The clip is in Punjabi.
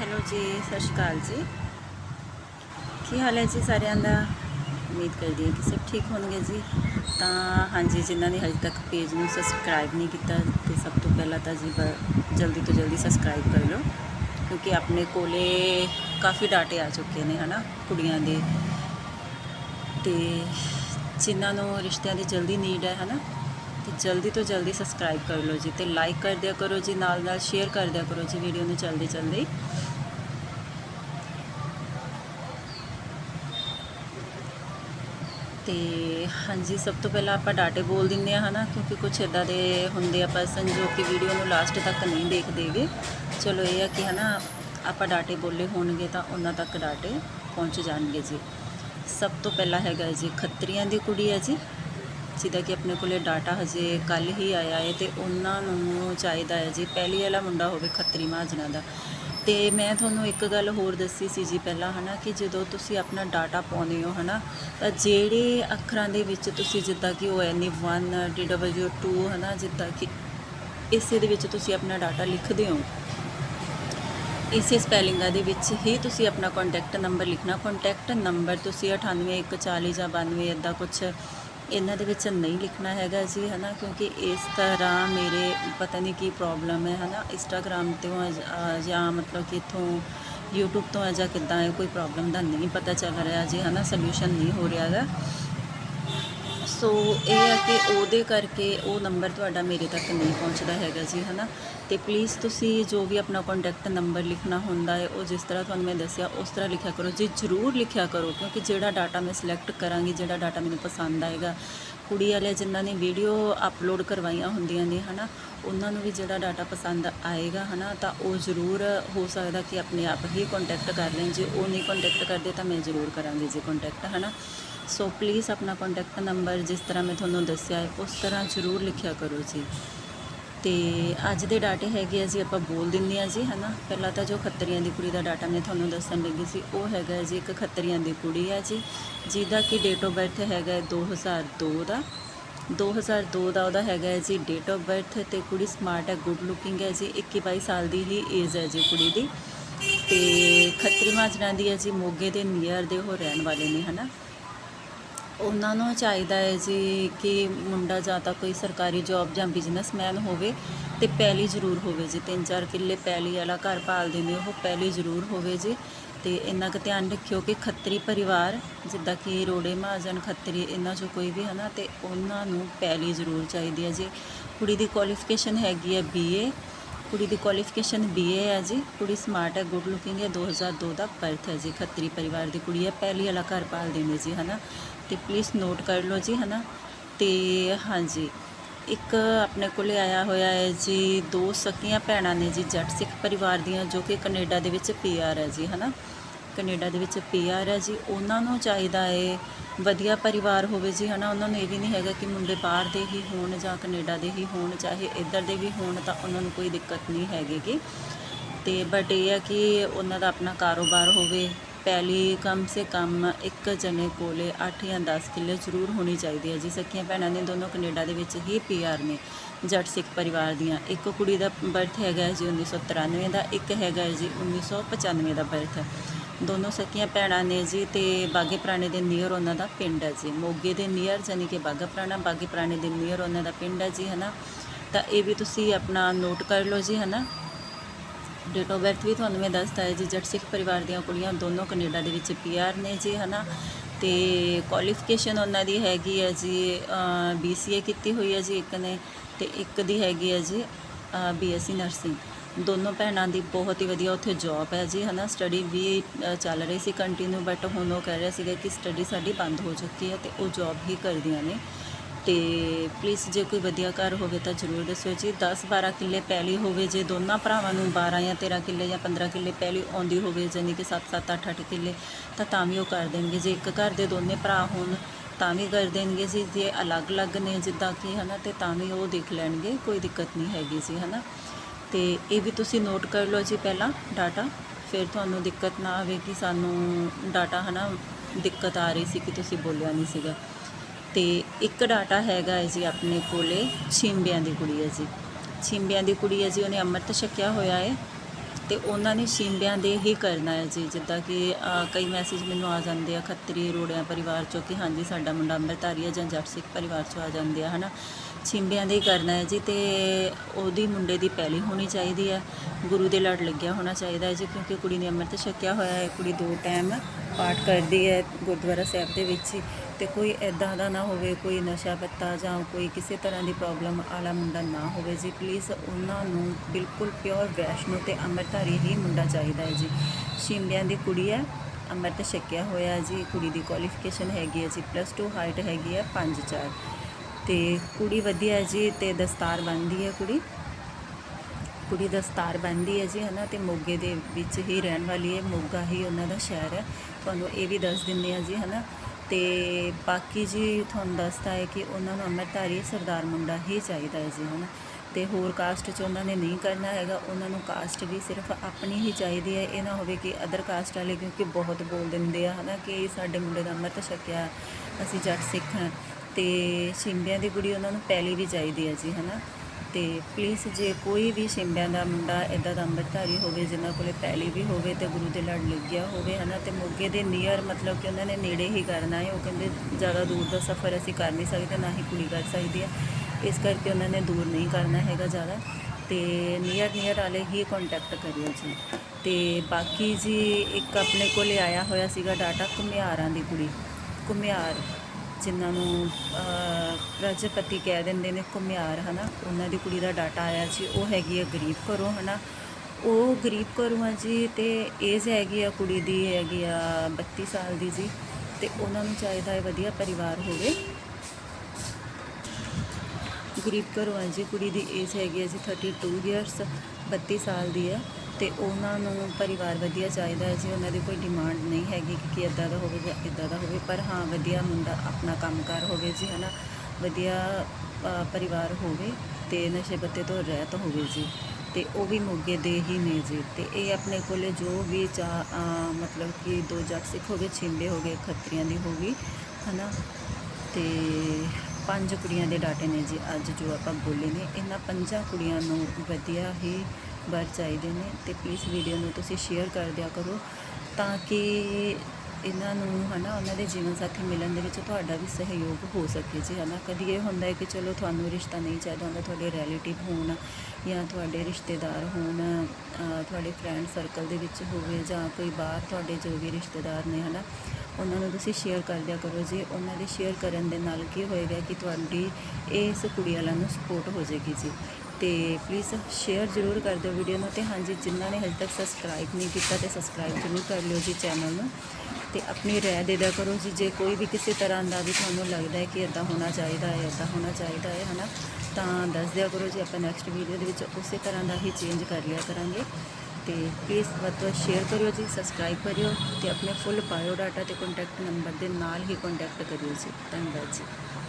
ਹੈਲੋ ਜੀ, ਸਤਿ ਸ਼੍ਰੀ ਅਕਾਲ ਜੀ। ਕੀ ਹਾਲ ਹੈ ਜੀ ਸਾਰਿਆਂ ਦਾ? ਉਮੀਦ ਕਰਦੀ ਹਾਂ ਕਿ ਸਭ ਠੀਕ ਹੋਣਗੇ ਜੀ। ਤਾਂ ਹਾਂਜੀ, ਜਿਨ੍ਹਾਂ ਨੇ ਹਜੇ ਤੱਕ ਪੇਜ ਨੂੰ ਸਬਸਕ੍ਰਾਈਬ ਨਹੀਂ ਕੀਤਾ, ਤੇ ਸਭ ਤੋਂ ਪਹਿਲਾਂ ਤਾਂ ਜੀ ਬ- ਜਲਦੀ ਤੋਂ ਜਲਦੀ ਸਬਸਕ੍ਰਾਈਬ ਕਰ ਲਓ, ਕਿਉਂਕਿ ਆਪਣੇ ਕੋਲੇ ਕਾਫੀ ਡਾਟੇ ਆ ਚੁੱਕੇ ਨੇ, ਹਨਾ, ਕੁੜੀਆਂ ਦੇ। ਤੇ ਜਿਨ੍ਹਾਂ ਨੂੰ ਰਿਸ਼ਤਿਆਂ ਦੀ ਜਲਦੀ ਨੀਡ ਹੈ, ਹਨਾ ਤੇ ਜਲਦੀ ਤੋਂ ਜਲਦੀ ਸਬਸਕ੍ਰਾਈਬ ਕਰ ਲਓ ਜੀ ਤੇ ਲਾਈਕ ਕਰ ਦਿਆ ਕਰੋ ਜੀ, ਨਾਲ ਨਾਲ ਸ਼ੇਅਰ ਕਰ ਦਿਆ ਕਰੋ ਜੀ ਵੀਡੀਓ ਨੂੰ ਜਲਦੀ ਜਲਦੀ। ਤੇ ਹਾਂਜੀ, ਸਭ ਤੋਂ ਪਹਿਲਾਂ ਆਪਾਂ ਡਾਟੇ ਬੋਲ ਦਿੰਦੇ ਆ ਹਨਾ, ਕਿਉਂਕਿ ਕੁਝ ਇਦਾਂ ਦੇ ਹੁੰਦੇ ਆ ਪਰਸਨ ਜੋ ਕਿ ਵੀਡੀਓ ਨੂੰ ਲਾਸਟ ਤੱਕ ਨਹੀਂ ਦੇਖਦੇਗੇ ਚਲੋ ਇਹ ਆ ਕਿ ਹਨਾ, ਆਪਾਂ ਡਾਟੇ ਬੋਲੇ ਹੋਣਗੇ ਤਾਂ ਉਹਨਾਂ ਤੱਕ ਡਾਟੇ ਪਹੁੰਚ ਜਾਣਗੇ ਜੀ। ਸਭ ਤੋਂ ਪਹਿਲਾਂ ਹੈਗਾ ਜੀ ਖੱਤਰੀਆਂ ਦੀ ਕੁੜੀ ਹੈ ਜੀ। ਜਿਹਦਾ ਕਿ ਆਪਣੇ ਕੋਲੇ ਡਾਟਾ ਹਜੇ ਕੱਲ ਹੀ ਆਇਆ ਹੈ ਤੇ ਉਹਨਾਂ ਨੂੰ ਚਾਹੀਦਾ ਹੈ ਜੀ। ਪਹਿਲੀ ਵਾਲਾ ਮੁੰਡਾ ਹੋਵੇ ਖੱਤਰੀ ਮਹਾਜਨਾ ਦਾ। ਤੇ ਮੈਂ ਤੁਹਾਨੂੰ ਇੱਕ ਗੱਲ ਹੋਰ ਦੱਸੀ ਸੀ ਜੀ ਪਹਿਲਾਂ, ਹਨਾ, ਕਿ ਜਦੋਂ ਤੁਸੀਂ ਆਪਣਾ ਡਾਟਾ ਪਾਉਂਦੇ ਹੋ, ਹਨਾ, ਤਾਂ ਜਿਹੜੇ ਅੱਖਰਾਂ ਦੇ ਵਿੱਚ ਤੁਸੀਂ ਜਿੱਦਾਂ ਕਿ ਉਹ ਐਨ 1 DW2 ਹਨਾ, ਜਿੱਦਾਂ ਕਿ ਇਸੇ ਦੇ ਵਿੱਚ ਤੁਸੀਂ ਆਪਣਾ ਡਾਟਾ ਲਿਖਦੇ ਹੋ। ਇਸੇ ਸਪੈਲਿੰਗਾਂ ਦੇ ਵਿੱਚ ਹੀ ਤੁਸੀਂ ਆਪਣਾ ਕੰਟੈਕਟ ਨੰਬਰ ਲਿਖਣਾ। ਕੰਟੈਕਟ ਨੰਬਰ ਤੁਸੀਂ 98140 ਜਾਂ 92 ਇਦਾਂ ਕੁਝ ਇਹਨਾਂ ਦੇ ਵਿੱਚ ਨਹੀਂ ਲਿਖਣਾ ਹੈਗਾ ਜੀ, ਹਨਾ, ਕਿਉਂਕਿ ਇਸ ਤਰ੍ਹਾਂ ਮੇਰੇ ਪਤਾ ਨਹੀਂ ਕੀ ਪ੍ਰੋਬਲਮ ਹੈ, ਹਨਾ ਇੰਸਟਾਗ੍ਰam ਤੋਂ ਆ ਜਾਂ ਮਤਲਬ ਕਿ ਇਥੋਂ YouTube ਤੋਂ ਆ ਜਾਂ ਕਿੱਦਾਂ ਹੈ ਕੋਈ ਪ੍ਰੋਬਲਮ ਦਾ ਨਹੀਂ ਪਤਾ ਚੱਲ ਰਿਹਾ ਜੀ, ਹਨਾ ਸੋਲੂਸ਼ਨ ਨਹੀਂ ਹੋ ਰਿਹਾ ਹੈਗਾ। ਸੋ ਇਹ ਹੈ ਕਿ ਉਹਦੇ ਕਰਕੇ ਉਹ ਨੰਬਰ ਤੁਹਾਡਾ ਮੇਰੇ ਤੱਕ ਨਹੀਂ ਪਹੁੰਚਦਾ ਹੈਗਾ ਜੀ, ਹਨਾ। ਤੇ ਪਲੀਜ਼ ਤੁਸੀਂ ਜੋ ਵੀ ਆਪਣਾ ਕੰਟੈਕਟ ਨੰਬਰ ਲਿਖਣਾ ਹੁੰਦਾ ਹੈ, ਉਹ ਜਿਸ ਤਰ੍ਹਾਂ ਤੁਹਾਨੂੰ ਮੈਂ ਦੱਸਿਆ, ਉਸ ਤਰ੍ਹਾਂ ਲਿਖਿਆ ਕਰੋ। ਜੀ, ਜ਼ਰੂਰ ਲਿਖਿਆ ਕਰੋ, ਕਿਉਂਕਿ ਜਿਹੜਾ ਡਾਟਾ ਮੈਂ ਸਿਲੈਕਟ ਕਰਾਂਗੀ, ਜਿਹੜਾ ਡਾਟਾ ਮੈਨੂੰ ਪਸੰਦ ਆਏਗਾ, ਕੁੜੀ ਵਾਲੇ ਜਿਨ੍ਹਾਂ ਨੇ ਵੀਡੀਓ ਅਪਲੋਡ ਕਰਵਾਈਆਂ ਹੁੰਦੀਆਂ ਨੇ, ਹਨਾ, ਉਹਨਾਂ ਨੂੰ ਵੀ ਜਿਹੜਾ ਡਾਟਾ ਪਸੰਦ ਆਏਗਾ, ਹਨਾ, ਤਾਂ ਉਹ ਜ਼ਰੂਰ ਹੋ ਸਕਦਾ ਕਿ ਆਪਣੇ ਆਪ ਹੀ ਕੰਟੈਕਟ ਕਰ ਲੈਣ। ਜੇ ਉਹ ਨਹੀਂ ਕੰਟੈਕਟ ਕਰਦੇ, ਤਾਂ ਮੈਂ ਜ਼ਰੂਰ ਕਰਾਂਗੀ ਜੀ ਕੰਟੈਕਟ ਹਨਾ। ਸੋ ਪਲੀਜ਼ ਆਪਣਾ ਕੰਟੈਕਟ ਨੰਬਰ ਜਿਸ ਤਰ੍ਹਾਂ ਮੈਂ ਤੁਹਾਨੂੰ ਦੱਸਿਆ ਹੈ, ਉਸ ਤਰ੍ਹਾਂ ਜ਼ਰੂਰ ਲਿਖਿਆ ਕਰੋ ਜੀ। ਤੇ ਅੱਜ ਦੇ ਡਾਟੇ ਹੈਗੇ ਆ ਜੀ, ਆਪਾਂ ਬੋਲ ਦਿੰਦੇ ਆ ਜੀ, ਹਨਾ? ਪਹਿਲਾਂ ਤਾਂ ਜੋ ਖੱਤਰੀਆਂ ਦੀ ਕੁੜੀ ਦਾ ਡਾਟਾ ਮੈਂ ਤੁਹਾਨੂੰ ਦੱਸਣ ਲੱਗੀ ਸੀ, ਉਹ ਹੈਗਾ ਜੀ, ਇੱਕ ਖੱਤਰੀਆਂ ਦੀ ਕੁੜੀ ਹੈ ਜੀ, ਜਿਹਦਾ ਕਿ ਡੇਟ ਆਫ ਬਰਥ ਹੈਗਾ ਹੈ 2002 ਦਾ 2002 ਦਾ ਉਹਦਾ ਹੈਗਾ ਹੈ ਜੀ ਡੇਟ ਆਫ ਬਰਥ ਤੇ ਕੁੜੀ ਸਮਾਰਟ ਹੈ ਗੁੱਡ ਲੁਕਿੰਗ ਹੈ ਜੀ 21 22 ਸਾਲ ਦੀ ਹੀ ਏਜ ਹੈ ਜੀ ਕੁੜੀ ਦੀ। ਤੇ ਖੱਤਰੀ ਮਾਜਰਾ ਦੀ ਹੈ ਜੀ, ਮੋਗੇ ਦੇ ਨੀਅਰ ਦੇ ਉਹ ਰਹਿਣ ਵਾਲੇ ਨੇ, ਹਨਾ? ਉਹਨਾਂ ਨੂੰ ਚਾਹੀਦਾ ਹੈ ਜੀ ਕਿ ਮੁੰਡਾ ਜਾਂ ਤਾਂ ਕੋਈ ਸਰਕਾਰੀ ਜੌਬ ਜਾਂ ਬਿਜ਼ਨਸਮੈਨ ਹੋਵੇ ਤੇ ਪੈਲੀ ਜ਼ਰੂਰ ਹੋਵੇ ਜੀ। ਤਿੰਨ ਚਾਰ ਕਿੱਲੇ ਪੈਲੀ ਵਾਲਾ ਘਰ ਪਾਲਦੇ ਨੇ ਉਹ ਪਹਿਲੀ ਜ਼ਰੂਰ ਹੋਵੇ ਜੀ। ਤੇ ਇੰਨਾ ਕੁ ਧਿਆਨ ਰੱਖਿਓ ਕਿ ਖੱਤਰੀ ਪਰਿਵਾਰ, ਜਿੱਦਾਂ ਕਿ ਰੋੜੇ ਮਹਾਜਨ ਖੱਤਰੀ, ਇਹਨਾਂ 'ਚੋਂ ਕੋਈ ਵੀ ਹੈ ਨਾ, ਤੇ ਉਹਨਾਂ ਨੂੰ ਪੈਲੀ ਜ਼ਰੂਰ ਚਾਹੀਦੀ ਹੈ ਜੀ। ਕੁੜੀ ਦੀ ਕੁਆਲੀਫਿਕੇਸ਼ਨ ਹੈਗੀ ਹੈ ਬੀਏ ਕੁੜੀ ਦੀ ਕੁਆਲੀਫਿਕੇਸ਼ਨ ਬੀਏ ਹੈ ਜੀ। ਕੁੜੀ ਸਮਾਰਟ ਹੈ ਗੁੱਡ ਲੁਕਿੰਗ ਹੈ 2002 ਦਾ ਬਰਥ ਹੈ ਜੀ। ਖੱਤਰੀ ਪਰਿਵਾਰ ਦੀ ਕੁੜੀ ਹੈ, ਪਹਿਲੀ ਵਾਲਾ ਘਰ ਪਾਲਦੇ ਨੇ ਜੀ ਹਨਾ ਤੇ ਪਲੀਜ਼ ਨੋਟ ਕਰ ਲਓ ਜੀ, ਹਨਾ? ਤੇ ਹਾਂਜੀ, ਇੱਕ ਆਪਣੇ ਕੋਲੇ ਆਇਆ ਹੋਇਆ ਹੈ ਜੀ, ਦੋ ਸਕੀਆਂ ਭੈਣਾਂ ਨੇ ਜੀ, ਜੱਟ ਸਿੱਖ ਪਰਿਵਾਰ ਦੀਆਂ, ਜੋ ਕਿ ਕੈਨੇਡਾ ਦੇ ਵਿੱਚ ਪੀਆਰ ਹੈ ਜੀ, ਹਨਾ? ਕੈਨੇਡਾ ਦੇ ਵਿੱਚ ਪੀਆਰ ਹੈ ਜੀ, ਉਹਨਾਂ ਨੂੰ ਚਾਹੀਦਾ ਹੈ ਵਧੀਆ ਪਰਿਵਾਰ ਹੋਵੇ ਜੀ, ਹਨਾ? ਉਹਨਾਂ ਨੂੰ ਇਹ ਵੀ ਨਹੀਂ ਹੈਗਾ ਕਿ ਮੁੰਡੇ ਬਾਹਰ ਦੇ ਹੀ ਹੋਣ ਜਾਂ ਕੈਨੇਡਾ ਦੇ ਹੀ ਹੋਣ, ਚਾਹੇ ਇੱਧਰ ਦੇ ਵੀ ਹੋਣ, ਤਾਂ ਉਹਨਾਂ ਨੂੰ ਕੋਈ ਦਿੱਕਤ ਨਹੀਂ ਹੈਗੀ ਤੇ ਬਟ ਇਹ ਹੈ ਕਿ ਉਹਨਾਂ ਦਾ ਆਪਣਾ ਕਾਰੋਬਾਰ ਹੋਵੇ ਪਹਿਲੀ ਕਮ ਸੇ ਕਮ ਇੱਕ ਜਣੇ ਕੋਲੇ 8 ਜਾਂ 10 ਕਿੱਲੇ ਜ਼ਰੂਰ ਹੋਣੀ ਚਾਹੀਦੀ ਹੈ। ਜੀ ਸਕੀਆਂ ਭੈਣਾਂ ਨੇ ਦੋਨੋਂ ਕੈਨੇਡਾ ਦੇ ਵਿੱਚ ਹੀ ਪੀਆਰ ਨੇ ਜੱਟ ਸਿੱਖ ਪਰਿਵਾਰ ਦੀਆਂ ਇੱਕ ਕੁੜੀ ਦਾ ਬਰਥ ਹੈਗਾ ਹੈ ਜੀ 1993 ਦਾ, ਇੱਕ ਹੈਗਾ ਹੈ ਜੀ 1995 ਦਾ ਬਰਥ। ਦੋਨੋਂ ਸਕੀਆਂ ਭੈਣਾਂ ਨੇ ਜੀ ਤੇ ਬਾਗੇ ਪੁਰਾਣੇ ਦੇ ਨੀਅਰ ਉਹਨਾਂ ਦਾ ਪਿੰਡ ਹੈ ਜੀ। ਮੋਗੇ ਦੇ ਨੀਅਰ ਜਾਨੀ ਕਿ ਬਾਗਾ ਪੁਰਾਣਾ, ਬਾਗੇ ਪੁਰਾਣੇ ਦੇ ਨੀਅਰ ਉਹਨਾਂ ਦਾ ਪਿੰਡ ਹੈ ਜੀ ਹਨਾ ਤਾਂ ਇਹ ਵੀ ਤੁਸੀਂ ਆਪਣਾ ਨੋਟ ਕਰ ਲਓ ਜੀ ਹਨਾ ਡੇਟ ਆਫ ਬਰਥ ਵੀ ਤੁਹਾਨੂੰ ਮੈਂ ਦੱਸਤਾ ਹੈ ਜੀ, ਜੱਟ ਸਿੱਖ ਪਰਿਵਾਰ ਦੀਆਂ ਕੁੜੀਆਂ ਦੋਨੋਂ ਕੈਨੇਡਾ ਦੇ ਵਿੱਚ ਪੀਆਰ ਨੇ ਜੀ, ਹਨਾ? ਤੇ ਕੁਆਲੀਫਿਕੇਸ਼ਨ ਉਹਨਾਂ ਦੀ ਹੈਗੀ ਹੈ ਜੀ ਬੀਸੀਏ ਕੀਤੀ ਹੋਈ ਹੈ ਜੀ ਇੱਕ ਨੇ ਤੇ ਇੱਕ ਦੀ ਹੈਗੀ ਹੈ ਜੀ ਬੀਐਸਸੀ ਨਰਸਿੰਗ ਦੋਨੋਂ ਭੈਣਾਂ ਦੀ ਬਹੁਤ ਹੀ ਵਧੀਆ ਉੱਥੇ ਜੌਬ ਹੈ ਜੀ, ਹਨਾ? ਸਟੱਡੀ ਵੀ ਚੱਲ ਰਹੀ ਸੀ ਕੰਟੀਨਿਊ ਬਟ ਹੁਣ ਉਹ ਕਹਿ ਰਿਹਾ ਸੀਗਾ ਕਿ ਸਟੱਡੀ ਸਾਡੀ ਬੰਦ ਹੋ ਚੁੱਕੀ ਹੈ ਤੇ ਉਹ ਜੌਬ ਹੀ ਕਰਦੀਆਂ ਨੇ। ਤੇ ਪਲੀਜ਼ ਜੇ ਕੋਈ ਵਧੀਆ ਘਰ ਹੋਵੇ ਤਾਂ ਜ਼ਰੂਰ ਦੱਸਿਓ ਜੀ। 10 12 ਕਿੱਲੇ ਪਹਿਲੀ ਹੋਵੇ, ਜੇ ਦੋਨਾਂ ਭਰਾਵਾਂ ਨੂੰ 12 ਜਾਂ 13 ਕਿੱਲੇ ਜਾਂ 15 ਕਿੱਲੇ ਪਹਿਲੀ ਆਉਂਦੀ ਹੋਵੇ ਜਾਨੀ ਕਿ 7 7 8 8 ਕਿੱਲੇ, ਤਾਂ ਤਾਂ ਵੀ ਉਹ ਕਰ ਦੇਣਗੇ। ਜੇ ਇੱਕ ਘਰ ਦੇ ਦੋਨੇ ਭਰਾ ਹੋਣ, ਤਾਂ ਵੀ ਕਰ ਦੇਣਗੇ ਜੀ। ਜੇ ਅਲੱਗ-ਅਲੱਗ ਨੇ ਜਿੱਦਾਂ ਕਿ, ਹਨਾ, ਤੇ ਤਾਂ ਵੀ ਉਹ ਦੇਖ ਲੈਣਗੇ, ਕੋਈ ਦਿੱਕਤ ਨਹੀਂ ਹੈਗੀ ਸੀ ਹਨਾ। ਤੇ ਇਹ ਵੀ ਤੁਸੀਂ ਨੋਟ ਕਰ ਲਓ ਜੀ ਪਹਿਲਾਂ ਡਾਟਾ ਫਿਰ ਤੁਹਾਨੂੰ ਦਿੱਕਤ ਨਾ ਆਵੇ ਕਿ ਸਾਨੂੰ ਡਾਟਾ ਹਨਾ, ਦਿੱਕਤ ਆ ਰਹੀ ਸੀ ਕਿ ਤੁਸੀਂ ਬੋਲਿਆ ਨਹੀਂ ਸੀਗਾ। ਤੇ ਇੱਕ ਡਾਟਾ ਹੈਗਾ ਹੈ ਜੀ ਆਪਣੇ ਕੋਲੇ ਛਿੰਬਿਆਂ ਦੀ ਕੁੜੀ ਹੈ ਜੀ। ਛਿੰਬਿਆਂ ਦੀ ਕੁੜੀ ਹੈ ਜੀ, ਉਹਨੇ ਅੰਮ੍ਰਿਤ ਛਕਿਆ ਹੋਇਆ ਹੈ ਤੇ ਉਹਨਾਂ ਨੇ ਛਿੰਬਿਆਂ ਦੇ ਹੀ ਕਰਨਾ ਹੈ ਜੀ। ਜਿੱਦਾਂ ਕਿ ਕਈ ਮੈਸੇਜ ਮੈਨੂੰ ਆ ਜਾਂਦੇ ਆ, ਖੱਤਰੀ ਰੋੜਿਆਂ ਪਰਿਵਾਰ ਚੋਂ ਕਿ ਹਾਂਜੀ ਸਾਡਾ ਮੁੰਡਾ ਅੰਮ੍ਰਿਤਧਾਰੀ ਹੈ ਜਾਂ ਜੱਟ ਸਿੱਖ ਪਰਿਵਾਰ ਚੋਂ ਆ ਜਾਂਦੇ ਆ, ਹਨਾ। ਛਿੰਬਿਆਂ ਦੇ ਹੀ ਕਰਨਾ ਹੈ ਜੀ ਤੇ ਉਹਦੀ ਮੁੰਡੇ ਦੀ ਪਹਿਲੀ ਹੋਣੀ ਚਾਹੀਦੀ ਹੈ। ਗੁਰੂ ਦੇ ਲੜ ਲੱਗਿਆ ਹੋਣਾ ਚਾਹੀਦਾ ਹੈ ਜੀ, ਕਿਉਂਕਿ ਕੁੜੀ ਨੇ ਅੰਮ੍ਰਿਤ ਛਕਿਆ ਹੋਇਆ ਹੈ, ਕੁੜੀ ਦੋ ਟਾਈਮ ਪਾਠ ਕਰਦੀ ਹੈ ਗੁਰਦੁਆਰਾ ਸਾਹਿਬ ਦੇ ਵਿੱਚ ਹੀ। ਤੇ ਕੋਈ ਐਦਾਂ ਦਾ ਨਾ ਹੋਵੇ, ਕੋਈ ਨਸ਼ਾ ਪੱਤਾ ਜਾਂ ਕੋਈ ਕਿਸੇ ਤਰ੍ਹਾਂ ਦੀ ਪ੍ਰੋਬਲਮ ਵਾਲਾ ਮੁੰਡਾ ਨਾ ਹੋਵੇ ਜੀ ਪਲੀਜ਼ ਉਹਨਾਂ ਨੂੰ ਬਿਲਕੁਲ ਪਿਓਰ ਵੈਸ਼ਨੋ ਤੇ ਅੰਮ੍ਰਿਤਧਾਰੀ ਹੀ ਮੁੰਡਾ ਚਾਹੀਦਾ ਹੈ ਜੀ। ਸ਼ਿਮਲਿਆਂ ਦੀ ਕੁੜੀ ਹੈ, ਅੰਮ੍ਰਿਤ ਛਕਿਆ ਹੋਇਆ ਜੀ, ਕੁੜੀ ਦੀ ਕੁਆਲੀਫਿਕੇਸ਼ਨ ਹੈਗੀ ਹੈ ਜੀ ਪਲੱਸ 2 ਹਾਈਟ ਹੈਗੀ ਹੈ 5 4 ਤੇ ਕੁੜੀ ਵਧੀਆ ਜੀ ਤੇ ਦਸਤਾਰ ਬੰਨ੍ਹਦੀ ਹੈ ਕੁੜੀ। ਕੁੜੀ ਦਸਤਾਰ ਬੰਨ੍ਹਦੀ ਹੈ ਜੀ, ਹਨਾ, ਤੇ ਮੋਗੇ ਦੇ ਵਿੱਚ ਹੀ ਰਹਿਣ ਵਾਲੀ ਹੈ, ਮੋਗਾ ਹੀ ਉਹਨਾਂ ਦਾ ਸ਼ਹਿਰ ਹੈ। ਤੁਹਾਨੂੰ ਇਹ ਵੀ ਦੱਸ ਦਿੰਦੇ ਆ ਜੀ, ਹਨਾ। ਤੇ ਬਾਕੀ ਜੀ ਤੁਹਾਨੂੰ ਦੱਸਦਾ ਹੈ ਕਿ ਉਹਨਾਂ ਨੂੰ ਅੰਮ੍ਰਿਤਧਾਰੀ ਸਰਦਾਰ ਮੁੰਡਾ ਹੀ ਚਾਹੀਦਾ ਹੈ ਜੀ, ਹਨਾ? ਤੇ ਹੋਰ ਕਾਸਟ 'ਚ ਉਹਨਾਂ ਨੇ ਨਹੀਂ ਕਰਨਾ ਹੈਗਾ, ਉਹਨਾਂ ਨੂੰ ਕਾਸਟ ਵੀ ਸਿਰਫ ਆਪਣੀ ਹੀ ਚਾਹੀਦੀ ਹੈ। ਇਹ ਨਾ ਹੋਵੇ ਕਿ ਅਦਰ ਕਾਸਟ ਵਾਲੇ ਕਿਉਂਕਿ ਬਹੁਤ ਬੋਲ ਦਿੰਦੇ ਆ, ਹਨਾ, ਕਿ ਸਾਡੇ ਮੁੰਡੇ ਦਾ ਅੰਮ੍ਰਿਤ ਛਕਿਆ, ਅਸੀਂ ਜੱਟ ਸਿੱਖ ਹਾਂ। ਤੇ ਸ਼ਿੰਬਿਆਂ ਦੀ ਕੁੜੀ ਉਹਨਾਂ ਨੂੰ ਪਹਿਲੀ ਵੀ ਚਾਹੀਦੀ ਹੈ ਜੀ, ਹਨਾ? ਤੇ ਪਲੀਜ਼ ਜੇ ਕੋਈ ਵੀ ਸ਼ਿੰਬਿਆਂ ਦਾ ਮੁੰਡਾ ਇਦਾਂ ਦਾ ਅੰਮ੍ਰਿਤਧਾਰੀ ਹੋਵੇ, ਜਿਨ੍ਹਾਂ ਕੋਲੇ ਪਹਿਲੀ ਵੀ ਹੋਵੇ ਤੇ ਗੁਰੂ ਦੇ ਲੜ ਲੱਗਿਆ ਹੋਵੇ, ਹਨਾ, ਤੇ ਮੋਗੇ ਦੇ ਨੀਅਰ ਮਤਲਬ ਕਿ ਉਹਨਾਂ ਨੇ ਨੇੜੇ ਹੀ ਕਰਨਾ ਹੈ ਉਹ ਕਹਿੰਦੇ ਜ਼ਿਆਦਾ ਦੂਰ ਦਾ ਸਫ਼ਰ ਅਸੀਂ ਕਰ ਨਹੀਂ ਸਕਦੇ, ਨਾ ਹੀ ਕੁੜੀ ਕਰ ਸਕਦੀ ਹੈ ਇਸ ਕਰਕੇ ਉਹਨਾਂ ਨੇ ਦੂਰ ਨਹੀਂ ਕਰਨਾ ਹੈਗਾ ਜ਼ਿਆਦਾ। ਤੇ ਨੀਅਰ ਨੀਅਰ ਵਾਲੇ ਹੀ ਕੰਟੈਕਟ ਕਰਿਓ ਜੀ। ਤੇ ਬਾਕੀ ਜੀ, ਇੱਕ ਆਪਣੇ ਕੋਲੇ ਆਇਆ ਹੋਇਆ ਸੀਗਾ ਡਾਟਾ, ਘੁਮਿਆਰਾਂ ਦੀ ਕੁੜੀ, ਘੁਮਿਆਰ। ਜਿਨ੍ਹਾਂ ਨੂੰ ਅਹ, ਪ੍ਰਜਾਪਤੀ ਕਹਿ ਦਿੰਦੇ ਨੇ ਘੁਮਿਆਰ ਹਨਾ? ਉਹਨਾਂ ਦੀ ਕੁੜੀ ਦਾ ਡਾਟਾ ਆਇਆ ਜੀ ਉਹ ਹੈਗੀ ਹੈ ਗਰੀਬ ਘਰੋਂ ਹਨਾ? ਉਹ ਗਰੀਬ ਘਰੋਂ ਆ ਜੀ ਤੇ ਏਜ ਹੈਗੀ ਆ ਕੁੜੀ ਦੀ ਹੈਗੀ ਆ 32 ਸਾਲ ਦੀ ਜੀ ਤੇ ਉਹਨਾਂ ਨੂੰ ਚਾਹੀਦਾ ਹੈ ਵਧੀਆ ਪਰਿਵਾਰ ਹੋਵੇ। ਗਰੀਬ ਘਰੋਂ ਆ ਜੀ ਕੁੜੀ ਦੀ ਏਜ ਹੈਗੀ ਆ ਜੀ 32 ਇਅਰਸ 32 ਸਾਲ ਦੀ ਆ। ਤੇ ਉਹਨਾਂ ਨੂੰ ਪਰਿਵਾਰ ਵਧੀਆ ਚਾਹੀਦਾ ਹੈ ਜੀ, ਉਹਨਾਂ ਦੀ ਕੋਈ ਡਿਮਾਂਡ ਨਹੀਂ ਹੈਗੀ ਕਿ ਕੀ ਇਦਾਂ ਦਾ ਹੋਵੇ ਜਾਂ ਇਦਾਂ ਦਾ ਹੋਵੇ, ਪਰ ਹਾਂ ਵਧੀਆ ਮੁੰਡਾ ਆਪਣਾ ਕੰਮਕਾਰ ਹੋਵੇ ਜੀ, ਹਨਾ, ਵਧੀਆ ਪਰਿਵਾਰ ਹੋਵੇ ਤੇ ਨਸ਼ੇ ਪੱਤੇ ਤੋਂ ਰਹਿਤ ਹੋਵੇ ਜੀ, ਤੇ ਉਹ ਵੀ ਮੋਗੇ ਦੇ ਹੀ ਨੇ ਜੀ, ਤੇ ਇਹ ਆਪਣੇ ਕੋਲੇ ਜੋ ਵੀ ਚਾ ਮਤਲਬ ਕਿ ਦੋ ਜੱਟ ਸਿੱਖ ਹੋ ਗਏ ਛਿੰਦੇ ਹੋ ਗਏ, ਖੱਤਰੀਆਂ ਦੀ ਹੋ ਗਈ, ਹਨਾ, ਤੇ ਪੰਜ ਕੁੜੀਆਂ ਦੇ ਡਾਟੇ ਨੇ ਜੀ, ਅੱਜ ਜੋ ਆਪਾਂ ਬੋਲੇ ਨੇ, ਇਹਨਾਂ ਪੰਜਾਂ ਕੁੜੀਆਂ ਨੂੰ ਵਧੀਆ ਹੀ ਵਰ ਚਾਹੀਦੇ ਨੇ ਤੇ ਪਲੀਜ਼ ਵੀਡੀਓ ਨੂੰ ਤੁਸੀਂ ਸ਼ੇਅਰ ਕਰ ਦਿਆ ਕਰੋ ਤਾਂ ਕਿ ਇਹਨਾਂ ਨੂੰ ਹਨਾ ਉਹਨਾਂ ਦੇ ਜੀਵਨ ਸਾਥੀ ਮਿਲਣ ਦੇ ਵਿੱਚ ਤੁਹਾਡਾ ਵੀ ਸਹਿਯੋਗ ਹੋ ਸਕੇ ਜੀ, ਹਨਾ। ਕਦੀ ਇਹ ਹੁੰਦਾ ਹੈ ਕਿ ਚਲੋ ਤੁਹਾਨੂੰ ਰਿਸ਼ਤਾ ਨਹੀਂ ਚਾਹੀਦਾ ਹੁੰਦਾ, ਤੁਹਾਡੇ ਰਿਲੇਟਿਵ ਹੋਣ ਜਾਂ ਤੁਹਾਡੇ ਰਿਸ਼ਤੇਦਾਰ ਹੋਣ ਤੁਹਾਡੇ ਫਰੈਂਡ ਸਰਕਲ ਦੇ ਵਿੱਚ ਹੋਵੇ ਜਾਂ ਕੋਈ ਬਾਹਰ ਤੁਹਾਡੇ ਜੋ ਵੀ ਰਿਸ਼ਤੇਦਾਰ ਨੇ, ਹਨਾ, ਉਹਨਾਂ ਨੂੰ ਤੁਸੀਂ ਸ਼ੇਅਰ ਕਰ ਦਿਆ ਕਰੋ ਜੀ। ਉਹਨਾਂ ਦੇ ਸ਼ੇਅਰ ਕਰਨ ਦੇ ਨਾਲ ਕੀ ਹੋਏਗਾ ਕਿ ਤੁਹਾਡੀ ਇਸ ਕੁੜੀ ਵਾਲਿਆਂ ਨੂੰ ਸਪੋਰਟ ਹੋ ਜਾਏਗੀ ਜੀ। ਤੇ ਪਲੀਜ਼ ਸ਼ੇਅਰ ਜ਼ਰੂਰ ਕਰ ਦਿਓ ਵੀਡੀਓ ਨੂੰ ਤੇ ਹਾਂਜੀ, ਜਿਨ੍ਹਾਂ ਨੇ ਹਜੇ ਤੱਕ ਸਬਸਕ੍ਰਾਈਬ ਨਹੀਂ ਕੀਤਾ ਤੇ ਸਬਸਕ੍ਰਾਈਬ ਜ਼ਰੂਰ ਕਰ ਲਿਓ ਜੀ ਚੈਨਲ ਨੂੰ। ਤੇ ਆਪਣੀ ਰਾਏ ਦੇ ਦਿਆ ਕਰੋ ਜੀ, ਜੇ ਕੋਈ ਵੀ ਕਿਸੇ ਤਰ੍ਹਾਂ ਦਾ ਵੀ ਤੁਹਾਨੂੰ ਲੱਗਦਾ ਹੈ ਕਿ ਇਦਾਂ ਹੋਣਾ ਚਾਹੀਦਾ ਹੈ ਇਦਾਂ ਹੋਣਾ ਚਾਹੀਦਾ ਹੈ, ਹਨਾ, ਤਾਂ ਦੱਸ ਦਿਆ ਕਰੋ ਜੀ, ਆਪਾਂ ਨੈਕਸਟ ਵੀਡੀਓ ਦੇ ਵਿੱਚ ਉਸੇ ਤਰ੍ਹਾਂ ਦਾ ਹੀ ਚੇਂਜ ਕਰ ਲਿਆ ਕਰਾਂਗੇ। ਤੇ ਪਲੀਜ਼ ਵੱਧ ਤੋਂ ਸ਼ੇਅਰ ਕਰਿਓ ਜੀ ਸਬਸਕ੍ਰਾਈਬ ਕਰਿਓ ਤੇ ਆਪਣੇ ਫੁੱਲ ਬਾਇਓ ਡਾਟਾ ਤੇ ਕੰਟੈਕਟ ਨੰਬਰ ਦੇ ਨਾਲ ਹੀ ਕੰਟੈਕਟ ਕਰਿਓ ਜੀ। ਧੰਨਵਾਦ ਜੀ।